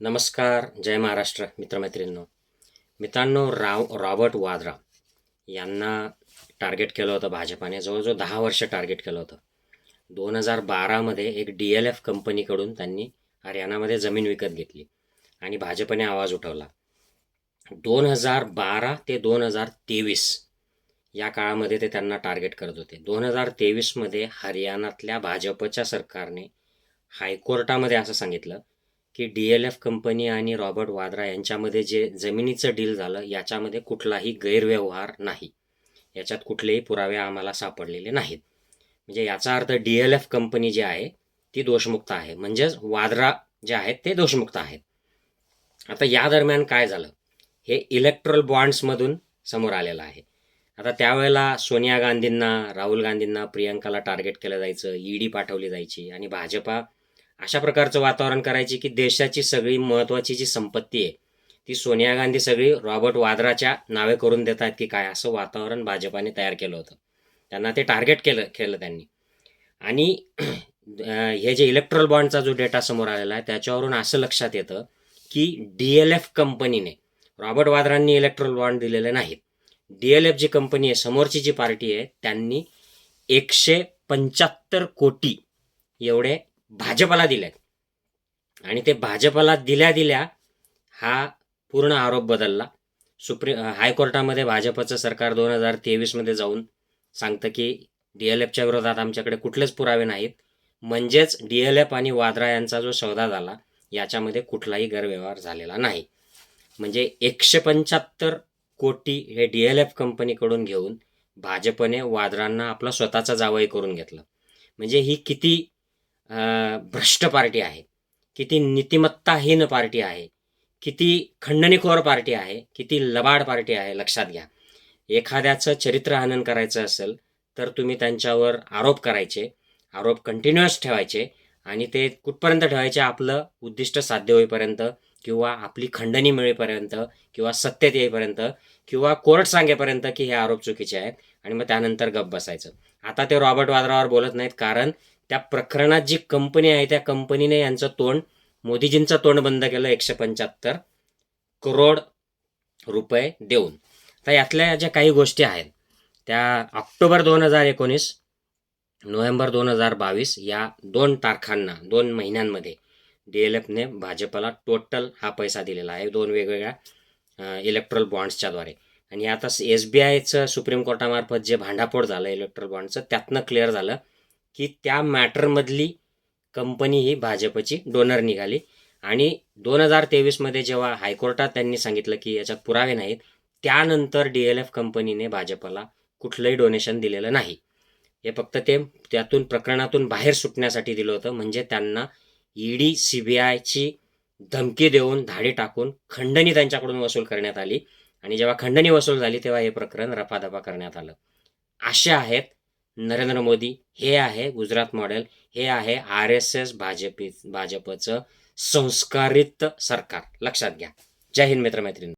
नमस्कार जय महाराष्ट्र मित्रमैत्रिणींनो. मित्रांनो राव रॉबर्ट वाद्रा यांना टार्गेट केलं होतं भाजपाने. जवळजवळ दहा वर्ष टार्गेट केलं होतं. दोन हजार बारामध्ये एक डी एल एफ कंपनीकडून त्यांनी हरियाणामध्ये जमीन विकत घेतली आणि भाजपने आवाज उठवला. दोन हजार बारा ते दोन हजार तेवीस या काळामध्ये ते त्यांना टार्गेट करत होते. दोन हजार तेवीसमध्ये हरियाणातल्या भाजपच्या सरकारने हायकोर्टामध्ये असं सांगितलं की डी एल एफ कंपनी आणि रॉबर्ट वाद्रा यांच्यामध्ये जे जमिनीचं डील झालं याच्यामध्ये कुठलाही गैरव्यवहार नाही. याच्यात कुठलेही पुरावे आम्हाला सापडलेले नाहीत. म्हणजे याचा अर्थ डी एल एफ कंपनी जी आहे ती दोषमुक्त आहे. म्हणजेच वाद्रा जे आहेत ते दोषमुक्त आहेत. आता या दरम्यान काय झालं? हे इलेक्ट्रल बॉन्ड्समधून समोर आलेलं आहे. आता त्यावेळेला सोनिया गांधींना राहुल गांधींना प्रियंकाला टार्गेट केलं जायचं ईडी पाठवली जायची आणि भाजपा अशा प्रकारचं वातावरण करायची की देशाची सगळी महत्त्वाची जी संपत्ती आहे ती सोनिया गांधी सगळी रॉबर्ट वाद्राच्या नावे करून देतात की काय असं वातावरण भाजपाने तयार केलं होतं. त्यांना ते टार्गेट केलं केलं त्यांनी. आणि हे जे इलेक्ट्रल बॉन्डचा जो डेटा समोर आलेला आहे त्याच्यावरून असं लक्षात येतं की डी एल एफ कंपनीने रॉबर्ट वाद्रांनी इलेक्ट्रल बॉन्ड दिलेले नाहीत. डी एल एफ जी कंपनी आहे समोरची जी पार्टी आहे त्यांनी एकशे पंच्याहत्तर कोटी एवढे भाजपला दिल्यात आणि ते भाजपला दिल्या दिल्या हा पूर्ण आरोप बदलला. सुप्रीम हायकोर्टामध्ये भाजपचं सरकार दोन हजार तेवीसमध्ये जाऊन सांगतं की डी एल एफच्या विरोधात आमच्याकडे कुठलेच पुरावे नाहीत. म्हणजेच डी एल एफ आणि वाद्रा यांचा जो सौदा झाला याच्यामध्ये कुठलाही गैरव्यवहार झालेला नाही. म्हणजे एकशे पंच्याहत्तर कोटी हे डी एल एफ कंपनीकडून घेऊन भाजपने वाद्रांना आपला स्वतःचा जावई करून घेतलं. म्हणजे ही किती भ्रष्ट पार्टी आहे. किती नीतिमत्ताहीन पार्टी आहे. किती खंडणीखोर पार्टी आहे. किती लबाड पार्टी आहे लक्षात घ्या. एखाद्याचं चरित्र हनन करायचं असेल तर तुम्ही त्यांच्यावर आरोप करायचे आरोप कंटिन्युअस ठेवायचे आणि ते कुठपर्यंत ठेवायचे? आपलं उद्दिष्ट साध्य होईपर्यंत किंवा आपली खंडणी मिळेपर्यंत किंवा सत्तेत येईपर्यंत किंवा कोर्ट सांगेपर्यंत की हे आरोप चुकीचे आहेत आणि मग त्यानंतर गप बसायचं. आता ते रॉबर्ट वाद्रावर बोलत नाहीत कारण त्या प्रकरणात जी कंपनी आहे त्या कंपनीने यांचं तोंड मोदीजींचं तोंड बंद केलं एकशे पंच्याहत्तर करोड रुपये देऊन. तर यातल्या ज्या काही गोष्टी आहेत त्या ऑक्टोबर दोन हजार एकोणीस नोव्हेंबर दोन हजार बावीस या दोन तारखांना दोन महिन्यांमध्ये डी एल एफने भाजपला टोटल हा पैसा दिलेला आहे दोन वेगवेगळ्या इलेक्ट्रल बॉन्ड्सच्याद्वारे आणि आता एस बी आयचं सुप्रीम कोर्टामार्फत जे भांडाफोड झालं इलेक्ट्रल बॉन्डचं त्यातनं क्लिअर झालं की त्या मॅटरमधली कंपनी ही भाजपची डोनर निघाली. आणि दोन हजार तेवीसमध्ये जेव्हा हायकोर्टात त्यांनी सांगितलं की याच्यात पुरावे नाहीत त्यानंतर डी एल एफ कंपनीने भाजपला कुठलंही डोनेशन दिलेलं नाही. हे फक्त ते त्यातून प्रकरणातून बाहेर सुटण्यासाठी दिलं होतं. म्हणजे त्यांना ईडी सी बी आयची धमकी देऊन धाडी टाकून खंडणी त्यांच्याकडून वसूल करण्यात आली. आणि जेव्हा खंडणी वसूल झाली तेव्हा हे प्रकरण रफादफा करण्यात आलं. असे आहेत नरेंद्र मोदी हे आहे गुजरात मॉडेल हे आहे आर एस एस भाजपी भाजपचं संस्कारित सरकार. लक्षात घ्या. जय हिंद मित्रमैत्रिणी.